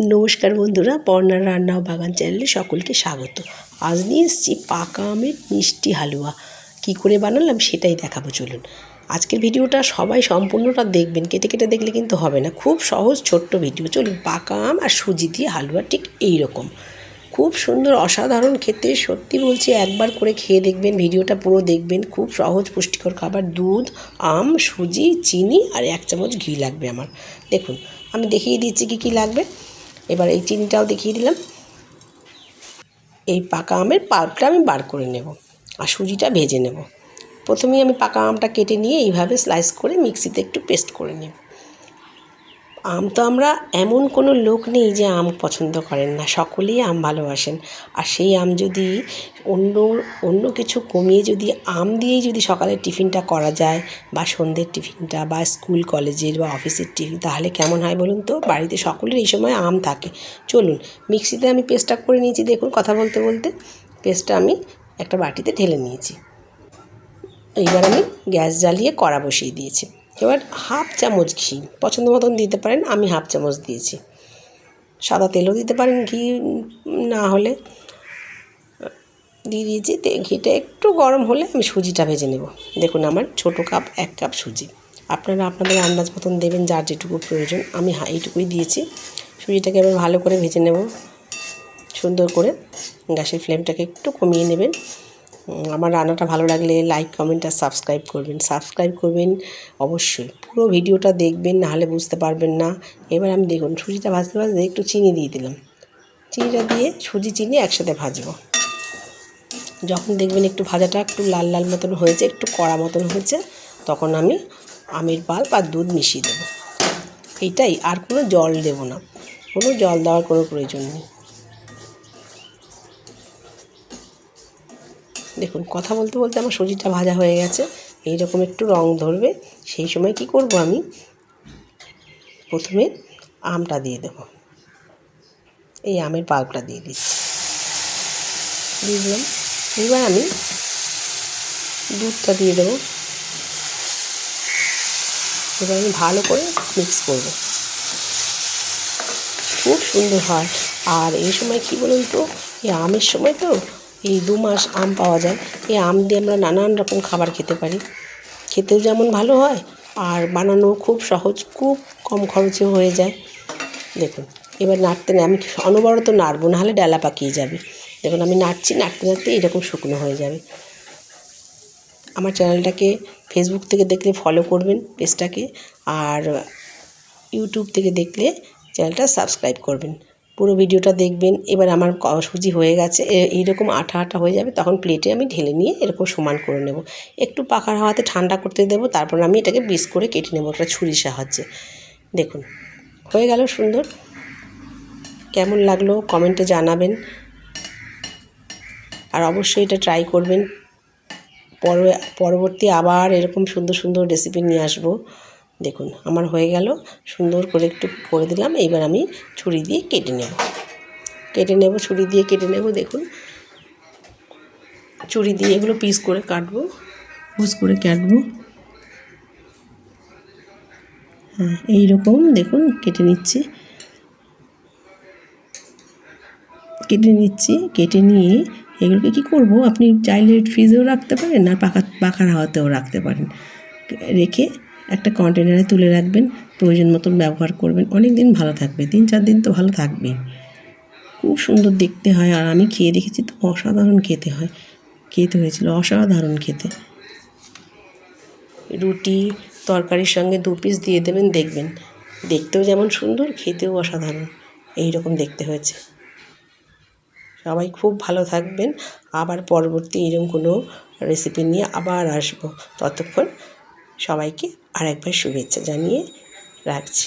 নমস্কার বন্ধুরা, পর্ণার রান্না ও বাগান চ্যানেলে সকলকে স্বাগত। আজ নিয়ে এসেছি পাকা আমের মিষ্টি হালুয়া। কি করে বানালাম সেটাই দেখাবো, চলুন। আজকের ভিডিওটা সবাই সম্পূর্ণটা দেখবেন, কেটে কেটে দেখলে কিন্তু হবে না। খুব সহজ, ছোট্ট ভিডিও। চলুন, পাকা আম আর সুজি দিয়ে হালুয়া ঠিক এই রকম খুব সুন্দর, অসাধারণ খেতে। সত্যি বলছি, একবার করে খেয়ে দেখবেন, ভিডিওটা পুরো দেখবেন। খুব সহজ, পুষ্টিকর খাবার। দুধ, আম, সুজি, চিনি আর এক চামচ ঘি লাগবে আমার। দেখুন, আমি দেখিয়ে দিচ্ছি কী কী লাগবে। এবার এই চিনিটাও দেখিয়ে দিলাম। এই পাকা আমের পাল্পটা আমি বার করে নেব আর সুজিটা ভেজে নেব। প্রথমেই আমি পাকা আমটা কেটে নিয়ে এইভাবে স্লাইস করে মিক্সিতে একটু পেস্ট করে নেব। আম তো আমরা এমন কোনো লোক নেই যে আম পছন্দ করেন না। সকলেই আম ভালোবাসেন। আর সেই আম যদি অন্য অন্য কিছু কমিয়ে যদি আম দিয়েই যদি সকালের টিফিনটা করা যায় বা সন্ধ্যের টিফিনটা বা স্কুল, কলেজের বা অফিসের টিফিন, তাহলে কেমন হয় বলুন তো? বাড়িতে সকলের এই সময় আম থাকে। চলুন, মিক্সিতে আমি পেস্টটা করে নিয়েছি। দেখুন কথা বলতে বলতে পেস্টটা আমি একটা বাটিতে ঢেলে নিয়েছি। এইবার আমি গ্যাস জ্বালিয়ে কড়া বসিয়ে দিয়েছি। এবার হাফ চামচ ঘি। পছন্দ মতন দিতে পারেন, আমি হাফ চামচ দিয়েছি। সাদা তেলও দিতে পারেন ঘি, না হলে। দিয়ে দিয়েছি ঘিটা একটু গরম হলে আমি সুজিটা ভেজে নেব। দেখুন আমার ছোটো কাপ, এক কাপ সুজি। আপনারা আপনাদের আন্দাজ মতন দেবেন যার যেটুকু প্রয়োজন, আমি এইটুকুই দিয়েছি। সুজিটাকে এবার ভালো করে ভেজে নেব। সুন্দর করে গ্যাসের ফ্লেমটাকে একটু কমিয়ে নেবেন। আমার রান্নাটা ভালো লাগলে লাইক কমেন্ট আর সাবস্ক্রাইব করবেন। সাবস্ক্রাইব করবেন অবশ্যই। পুরো ভিডিওটা দেখবেন নাহলে বুঝতে পারবেন না। এবার আমি দেখুন, সুজিটা ভাজতে ভাজতে একটু চিনি দিয়ে দিলাম। চিনিটা দিয়ে সুজি, চিনি একসাথে ভাজবো। যখন দেখবেন একটু ভাজাটা একটু লাল লাল মতন হয়েছে, একটু কড়া মতন হয়েছে, তখন আমি আমের পাল্প আর দুধ মিশিয়ে দেবো। এইটাই আর কোনো জল দেব না। কোনো জল দেওয়ার কোনো প্রয়োজন নেই। দেখুন, কথা বলতে বলতে আমার সুজিটা ভাজা হয়ে গেছে। এই রকম একটু রং ধরবে, সেই সময় কি করব আমি? প্রথমে আমটা দিয়ে দেব। এই আমের পাল্পটা দিয়ে দিচ্ছি। দিয়ে দিলাম এবার আমি দুধটা দিয়ে দেবো। এবার আমি ভালো করে মিক্স করব। খুব সুন্দর হয়। আর এই সময় কি বলুন তো, এই আমের সময় তো এই দু মাস আম পাওয়া যায়। এই আম দিয়ে আমরা নানান রকম খাবার খেতে পারি। খেতেও যেমন ভালো হয়, আর বানানো খুব সহজ, খুব কম খরচে হয়ে যায়। দেখুন, এবার নাড়তে না আমি অনবরত নাড়বো, নাহলে ডালা পাকিয়ে যাবে। দেখুন, আমি নাড়ছি, নাড়তে নাড়তে এরকম শুকনো হয়ে যাবে। আমার চ্যানেলটাকে ফেসবুক থেকে দেখলে ফলো করবেন পেজটাকে আর ইউটিউব থেকে দেখলে চ্যানেলটা সাবস্ক্রাইব করবেন। পুরো ভিডিওটা দেখবেন। এবার আমার সুজি হয়ে গেছে। এইরকম আঠা আঠা হয়ে যাবে, তখন প্লেটে আমি ঢেলে নিয়ে এরকম সমান করে নেব। একটু পাখার হাওয়াতে ঠান্ডা করতে দেবো, তারপর আমি এটাকে বিস করে কেটে নেব একটা ছুরির সাহায্যে। দেখুন, হয়ে গেল সুন্দর। কেমন লাগল কমেন্টে জানাবেন। আর অবশ্যই এটা ট্রাই করবেন। পরবর্তী আবার এরকম সুন্দর সুন্দর রেসিপি নিয়ে আসব। দেখুন, আমার হয়ে গেল। সুন্দর করে একটু করে দিলাম এবার আমি ছুরি দিয়ে কেটে নেব। কেটে নেব, ছুরি দিয়ে কেটে নেব, দেখুন। ছুরি দিয়ে এগুলো পিস করে কাটবো। পিস করে কাটবো। হ্যাঁ এইরকম, দেখুন, কেটে নিচ্ছি। কেটে নিচ্ছি, কেটে নিয়ে এগুলোকে কী করব? আপনি চাইলে ফ্রিজেও রাখতে পারেন, আর পাকা পাখার হাওয়াতেও রাখতে পারেন। রেখে একটা কন্টেনারে তুলে রাখবেন, প্রয়োজন মতন ব্যবহার করবেন। অনেক দিন ভালো থাকবে, তিন চার দিন তো ভালো থাকবেই খুব সুন্দর দেখতে হয় আর আমি খেয়ে দেখেছি তো অসাধারণ খেতে হয়। খেতে হয়েছিল অসাধারণ খেতে। রুটি, তরকারির সঙ্গে দু পিস দিয়ে দেবেন, দেখবেন। দেখতেও যেমন সুন্দর, খেতেও অসাধারণ। এই রকম দেখতে হয়েছে। সবাই খুব ভালো থাকবেন। আবার পরবর্তী এরকম কোনো রেসিপি নিয়ে আবার আসব। ততক্ষণ সবাইকে আরেকবার শুভেচ্ছা জানিয়ে রাখছি।